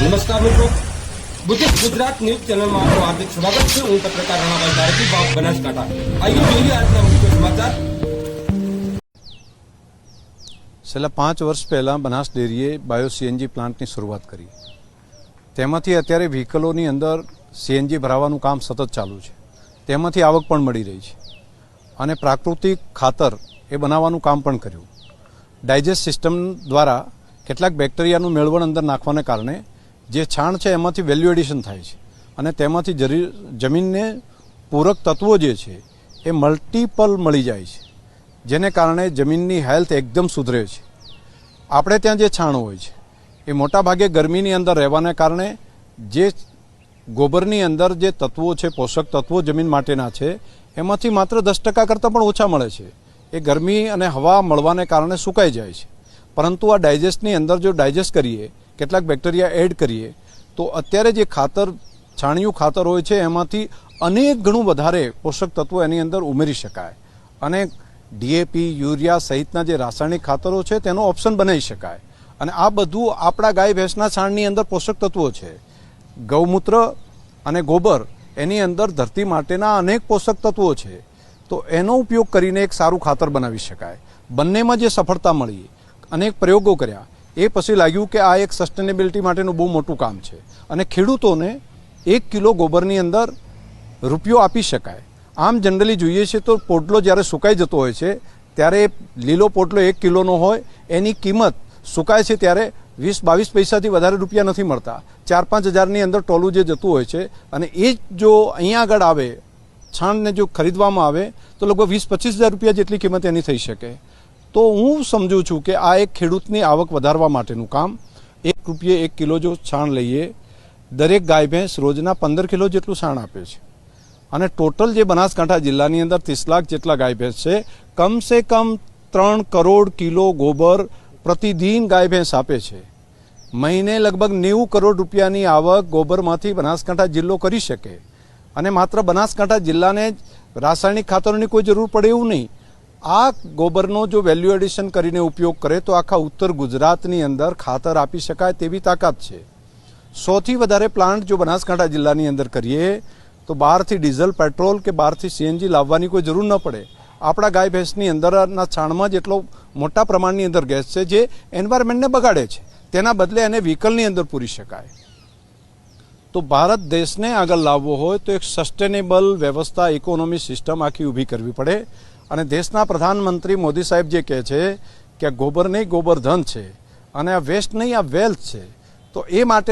નમસ્કાર મિત્રો. Buddhist Gujarat news ચેનલમાં આપનું હાર્દિક સ્વાગત છે. હું પત્રકાર રણાભાઈ ધારકી બાપ બનાસકાંઠા. આઈએ જોઈએ આજના મુખ્ય સમાચાર. છેલ્લા પાંચ વર્ષ પહેલાં બનાસ ડેરીએ બાયો સીએનજી પ્લાન્ટની શરૂઆત કરી. તેમાંથી અત્યારે વ્હીકલોની અંદર સીએનજી ભરાવાનું કામ સતત ચાલુ છે. તેમાંથી આવક પણ મળી રહી છે. અને પ્રાકૃતિક ખાતર એ બનાવવાનું કામ પણ કર્યું. ડાયજેસ્ટ સિસ્ટમ દ્વારા કેટલાક બેક્ટેરિયાનું મેળવણ અંદર નાખવાને કારણે જે છાણ છે એમાંથી વેલ્યુ એડિશન થાય છે. અને તેમાંથી જરી, જમીનને પૂરક તત્વો જે છે, એ મલ્ટિપલ મળી જાય છે. જેને કારણે જમીનની હેલ્થ એકદમ સુધરે છે. આપણે ત્યાં જે છાણ હોય છે, એ મોટાભાગે ગરમીની અંદર રહેવાને કારણે જે ગોબરની અંદર જે તત્વો છે, પોષક તત્વો જમીન માટેના છે, એમાંથી માત્ર દસ ટકા કરતાં પણ ઓછા મળે છે. એ ગરમી અને હવા મળવાને કારણે સુકાઈ જાય છે. પરંતુ આ ડાયજેસ્ટની અંદર જો ડાયજેસ્ટ કરીએ કેટલાક બેક્ટેરિયા એડ કરીએ, તો અત્યારે જે ખાતર, છાણિયું ખાતર હોય છે, એમાંથી અનેક ગણું વધારે પોષક તત્વો એની અંદર ઉમેરી શકાય. અને ડીએપી યુરિયા સહિતના જે રાસાયણિક ખાતરો છે, તેનો ઓપ્શન બનાવી શકાય. અને આ બધું આપણા ગાય ભેંસના છાણની અંદર પોષક તત્વો છે. ગૌમૂત્ર અને ગોબર એની અંદર ધરતી માટેના અનેક પોષક તત્વો છે. તો એનો ઉપયોગ કરીને એક સારું ખાતર બનાવી શકાય. બંનેમાં જે સફળતા મળી, અનેક પ્રયોગો કર્યા. એ પછી લાગ્યું કે આ એક સસ્ટેનેબિલિટી માટેનું બહુ મોટું કામ છે. અને ખેડૂતોને એક કિલો ગોબરની અંદર રૂપિયો આપી શકાય. આમ જનરલી જોઈએ છે તો પોટલો જ્યારે સુકાઈ જતો હોય છે, ત્યારે લીલો પોટલો એક કિલોનો હોય, એની કિંમત સુકાય છે ત્યારે વીસ બાવીસ પૈસાથી વધારે રૂપિયા નથી મળતા. ચાર પાંચ હજારની અંદર ટોલું જે જતું હોય છે, અને એ જ જો અહીંયા આગળ આવે, છાણને જો ખરીદવામાં આવે, તો લગભગ વીસ પચીસ હજાર રૂપિયા જેટલી કિંમત એની થઈ શકે. તો હું સમજુ છું કે આ એક ખેડૂતની આવક વધારવા માટેનું કામ. એક રૂપિયે એક કિલો જો છાણ લઈએ, દરેક ગાય ભેંસ રોજના પંદર કિલો જેટલું છાણ આપે છે. અને ટોટલ જે બનાસકાંઠા જિલ્લાની અંદર ત્રીસ લાખ જેટલા ગાય ભેંસ છે કમ સે કમ ત્રણ કરોડ કિલો ગોબર પ્રતિદિન ગાય ભેંસ આપે છે. મહિને લગભગ નેવું કરોડ રૂપિયાની આવક ગોબરમાંથી બનાસકાંઠા જિલ્લો કરી શકે. અને માત્ર બનાસકાંઠા જિલ્લાને રાસાયણિક ખાતરોની કોઈ જરૂર પડે એવું નહીં. આ ગોબરનો જો વેલ્યુ એડિશન કરીને ઉપયોગ કરે તો આખા ઉત્તર ગુજરાતની અંદર ખાતર આપી શકાય તેવી તાકાત છે. સૌથી વધારે પ્લાન્ટ જો બનાસકાંઠા જિલ્લાની અંદર કરીએ તો બહારથી ડીઝલ પેટ્રોલ કે બહારથી સીએનજી લાવવાની કોઈ જરૂર ન પડે. આપણા ગાય ભેંસની અંદરના છાણમાં જ એટલો મોટા પ્રમાણની અંદર ગેસ છે જે એન્વાયરમેન્ટને બગાડે છે. તેના બદલે એને વ્હીકલની અંદર પૂરી શકાય. તો ભારત દેશને આગળ લાવવો હોય તો એક સસ્ટેનેબલ વ્યવસ્થા ઇકોનોમી સિસ્ટમ આખી ઊભી કરવી પડે. અને દેશના પ્રધાનમંત્રી મોદી સાહેબ જે કહે છે કે ગોબર નહીં ગોબર ધન છે અને આ વેસ્ટ નહીં આ વેલ્થ છે, તો એ માટે